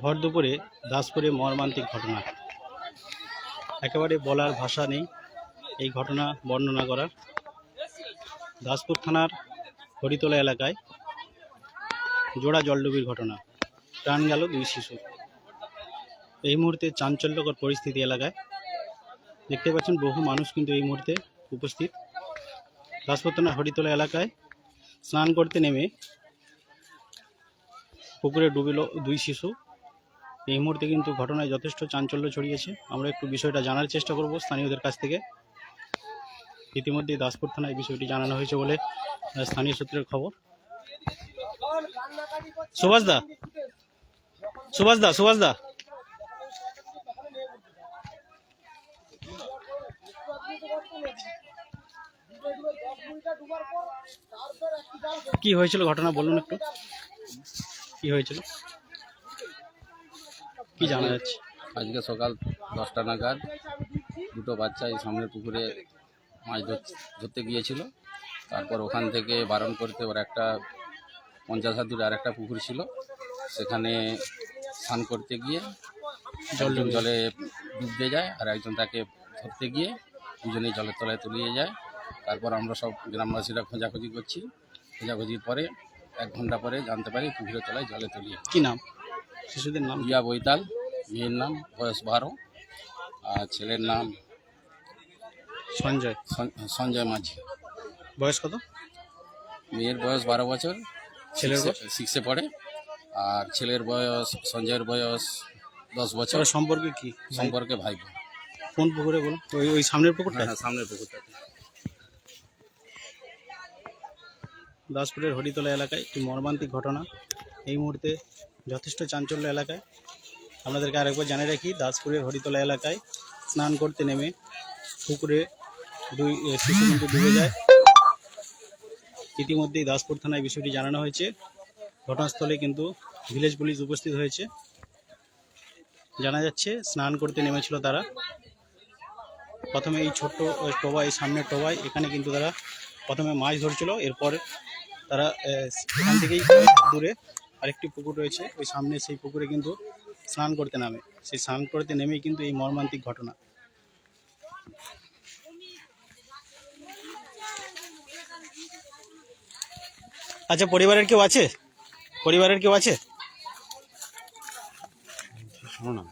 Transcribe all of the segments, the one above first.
ভর দুপুরে দাসপুরে মর্মান্তিক ঘটনা। একেবারে বলার ভাষা নেই এই ঘটনা বর্ণনা করার। দাসপুর থানার হরিতলা এলাকায় জোড়া জলডুবির ঘটনা। প্রাণ গেল দুই শিশু এই মুহূর্তে চাঞ্চল্যকর পরিস্থিতি এলাকায়। দেখতে পাচ্ছেন বহু মানুষ কিন্তু এই মুহূর্তে উপস্থিত। দাসপুর থানার হরিতলা এলাকায় স্নান করতে নেমে পুকুরে ডুবিল দুই শিশু। এই মুহূর্তে কিন্তু ঘটনায় যথেষ্ট চাঞ্চল্য ছড়িয়েছে। আমরা একটু বিষয়টা জানার চেষ্টা করব স্থানীয়দের কাছ থেকে। ইতিমধ্যে দাসপুর থানায় বিষয়টি জানানো হয়েছে বলে স্থানীয় সূত্রের খবর। সুভাষ দা সুভাষ দা সুভাষ দা। কি হয়েছিল ঘটনা বলুন একটু। কি হয়েছিল? কি জানা যাচ্ছে? আজকে সকাল দশটা নাগাদ দুটো বাচ্চা এই সামনের পুকুরে মাছ ধর- ধরতে গিয়েছিল। তারপর ওখান থেকে বারণ করতে ওর একটা পঞ্চাশ হাত দূরে আর একটা পুকুর ছিল। সেখানে স্নান করতে গিয়ে জল জলে ডুবতে যায় আর একজন তাকে ধরতে গিয়ে দুজনেই জলের তলায় তলিয়ে যায়। তারপর আমরা সব গ্রামবাসীরা খোঁজাখুঁজি করছি। খোঁজাখুঁজির পরে এক ঘণ্টা পরে জানতে পারি পুকুরের তলায় জলে তলিয়ে কি নাম? শিশুদের নাম ইয়া বৈতাল মেয়ের নাম বয়স বারো। আর ছেলের নাম সঞ্জয়। সঞ্জয় মাঝি। বয়স কত? মেয়ের বয়স বারো বছর ছেলের বয়স? সিক্সে- পড়ে। আর ছেলের বয়স সঞ্জয়ের বয়স দশ বছর। সম্পর্কে কি? সম্পর্কে ভাই। কোন পুকুরে বলুন? ওই ওই সামনের পুকুরটা? হ্যাঁ হ্যাঁ, সামনের পুকুরটা। দাসপুরের হরিতলা এলাকায় একটি মর্মান্তিক ঘটনা। এই মুহূর্তে যথেষ্ট চাঞ্চল্য এলাকায়। আপনাদেরকে আরেকবার জানিয়ে রাখি, দাসপুরের হরিতলা এলাকায় স্নান করতে নেমে পুকুরে দুই শিশু কিন্তু ডুবে যায়। ইতিমধ্যেই দাসপুর থানায় বিষয়টি জানানো হয়েছে। ঘটনাস্থলে কিন্তু ভিলেজ পুলিশ উপস্থিত হয়েছে। জানা যাচ্ছে, স্নান করতে নেমেছিল তারা। প্রথমে এই ছোট্ট টোবাই সামনের টোবাই এখানে কিন্তু তারা প্রথমে মাছ ধরছিল। এরপর তারা এখান থেকেই দূরে আরেকটি পুকুর রয়েছে ওই সামনে সেই পুকুরে কিন্তু স্নান করতে নামে। সেই স্নান করতে নেমেই কিন্তু এই মর্মান্তিক ঘটনা। আচ্ছা পরিবারের কেউ আছে? পরিবারের কেউ আছে? শোনো না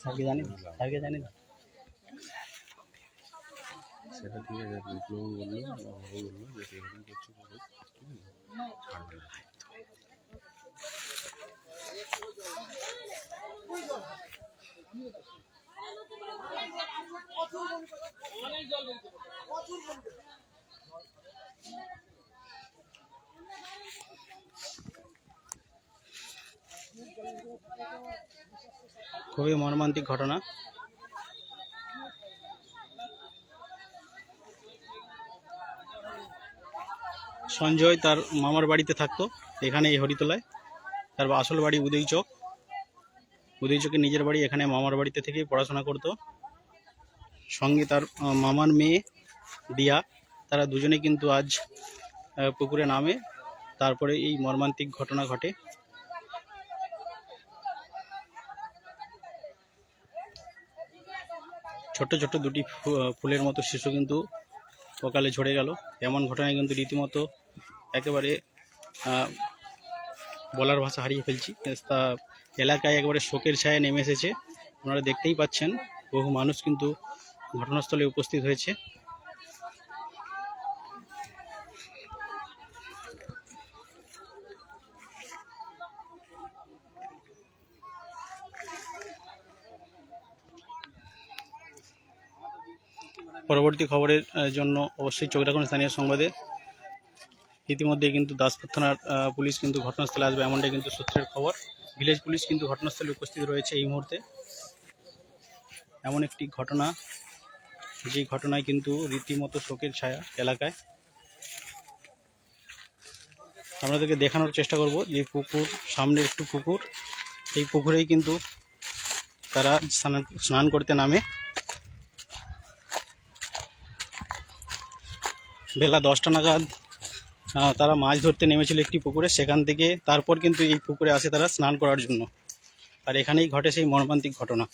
স্যারকে জানি স্যারকে জানি না সেটা ঠিক আছে বলল বলল কিছু না। খুবই মর্মান্তিক ঘটনা। সঞ্জয় তার মামার বাড়িতে থাকতো, এখানে এই হরিতলায়। তার আসল বাড়ি উদয় চক। উদয় চকের নিজের বাড়ি, এখানে মামার বাড়িতে থেকেই পড়াশোনা করতো। সঙ্গে তার মামার মেয়ে দিয়া, তারা দুজনে কিন্তু আজ পুকুরে নামে। তারপরে এই মর্মান্তিক ঘটনা ঘটে। ছোট্ট ছোট্ট দুটি ফুলের মতো শিশু কিন্তু সকালে ঝরে গেল। এমন ঘটনায় কিন্তু রীতিমতো একেবারে বলার ভাষা হারিয়ে ফেলছি। তা এলাকায় একেবারে শোকের ছায়া নেমে এসেছে। আপনারা দেখতেই পাচ্ছেন, বহু মানুষ কিন্তু ঘটনাস্থলে উপস্থিত হয়েছে। পরবর্তী খবরের জন্য অবশ্যই চোখ রাখুন স্থানীয় সংবাদে। ইতিমধ্যে কিন্তু দাসপুর থানার পুলিশ কিন্তু ঘটনাস্থলে আসবে এমনটাই কিন্তু সূত্রের খবর। ভিলেজ পুলিশ কিন্তু ঘটনাস্থলে উপস্থিত রয়েছে এই মুহূর্তে। এমন একটি ঘটনা যে ঘটনায় কিন্তু রীতিমতো শোকের ছায়া এলাকায়। আপনাদেরকে দেখানোর চেষ্টা করব যে পুকুর, সামনে একটু পুকুর, এই পুকুরেই কিন্তু তারা স্নান স্নান করতে নামে। বেলা দশটা নাগাদ তারা মাছ ধরতে নেমেছিল একটি পুকুরে। সেখান থেকে তারপর কিন্তু এই পুকুরে আসে তারা স্নান করার জন্য। আর এখানেই ঘটে সেই মর্মান্তিক ঘটনা।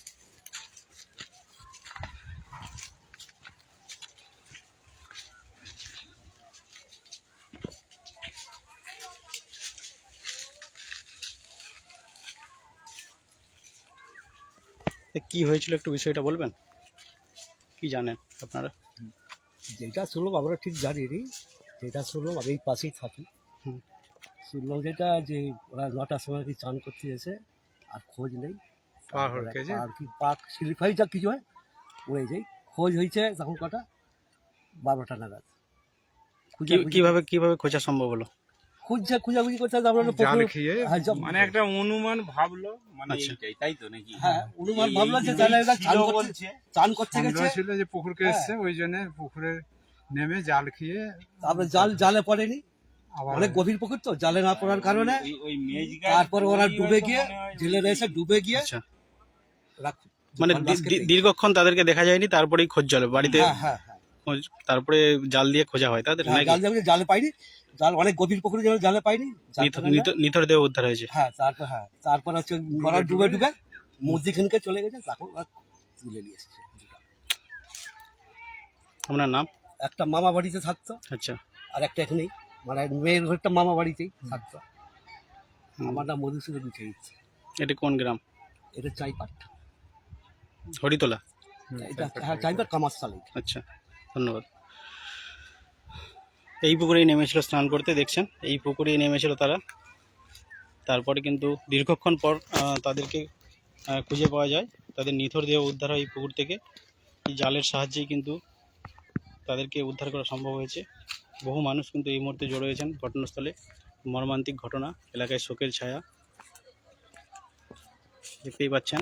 কি হয়েছিল একটু বিষয়টা বলবেন? কি জানেন আপনারা? যেটা শুনলাম আমরা ঠিক জানি নি যেটা শুনলাম আমি এই পাশেই থাকি। শুনলাম যেটা যে ওরা নটার সময় কি চান করতে এসে আর খোঁজ নেই। আর কি পাক স্লিপ হয়ে যা কিছু হয়? উড়ে যাই খোঁজ হয়েছে তখন কটা? বারোটা নাগাদ। কীভাবে কীভাবে খোঁজা সম্ভব হলো? খুঁজছে খুঁজাখুঁজি করতে আমরা হলো জাল পুকুর- খেয়ে হ্যাঁ, জব- মানে একটা অনুমান ভাবলো মানে আচ্ছা। এইটাই তাই তো নাকি? হ্যাঁ অনুমান এই- ভাবলাম যে এই জালে এরা চান বলছে। চান করতে সন্দেহ গেছে। ছিল যে পুকুরকে হ্যাঁ। এসছে ওই জন্য পুকুরে নেমে জাল খেয়ে তারপরে জাল জালে পড়েনি। আবার অনেক গভীর পুকুর তো জালে না পড়ার কারণে। ওই মেয়ে তারপর ওরা ডুবে গিয়ে জেলেরা এসে ডুবে গিয়ে আচ্ছা। মানে দি- দি- দীর্ঘক্ষণ তাদেরকে দেখা যায়নি তারপরেই খোঁজ চলে। বাড়িতে হ্যাঁ হ্যাঁ হ্যাঁ। খোঁজ- তারপরে জাল দিয়ে খোঁজা হয় তাদের হ্যাঁ, জাল দিয়ে জালে পাইনি। জাল অনেক গভীর পুকুরে যেন জালে পাইনি নিথর- দেহ উদ্ধার হয়েছে। হ্যাঁ তারপর হ্যাঁ তারপর হচ্ছে ওরা ডুবে ডুবে মসজিদখানকে চলে গেছে তখন তুলে নিয়ে এসেছে। আপনার নাম? একটা মামা বাড়িতে থাকতো। আচ্ছা। আর একটা এখানেই। মানে মেয়ের ঘরটা মামা বাড়িতেই থাকতো। আমার নাম মধুসূদন উঠে এটা কোন গ্রাম? এটা চাইপাট হরিতলা। এটা হ্যাঁ চাইপাট কামারশালে আচ্ছা। ধন্যবাদ। এই পুকুরেই নেমেছিল স্নান করতে, দেখছেন? এই পুকুরেই নেমেছিল তারা। তারপরে কিন্তু দীর্ঘক্ষণ পর তাদেরকে খুঁজে পাওয়া যায়। তাদের নিথর দেহ উদ্ধার হয় এই পুকুর থেকে। এই জালের সাহায্যেই কিন্তু তাদেরকে উদ্ধার করা সম্ভব হয়েছে। বহু মানুষ কিন্তু এই মুহূর্তে জড়ো হয়েছেন ঘটনাস্থলে। মর্মান্তিক ঘটনা, এলাকায় শোকের ছায়া। দেখতেই পাচ্ছেন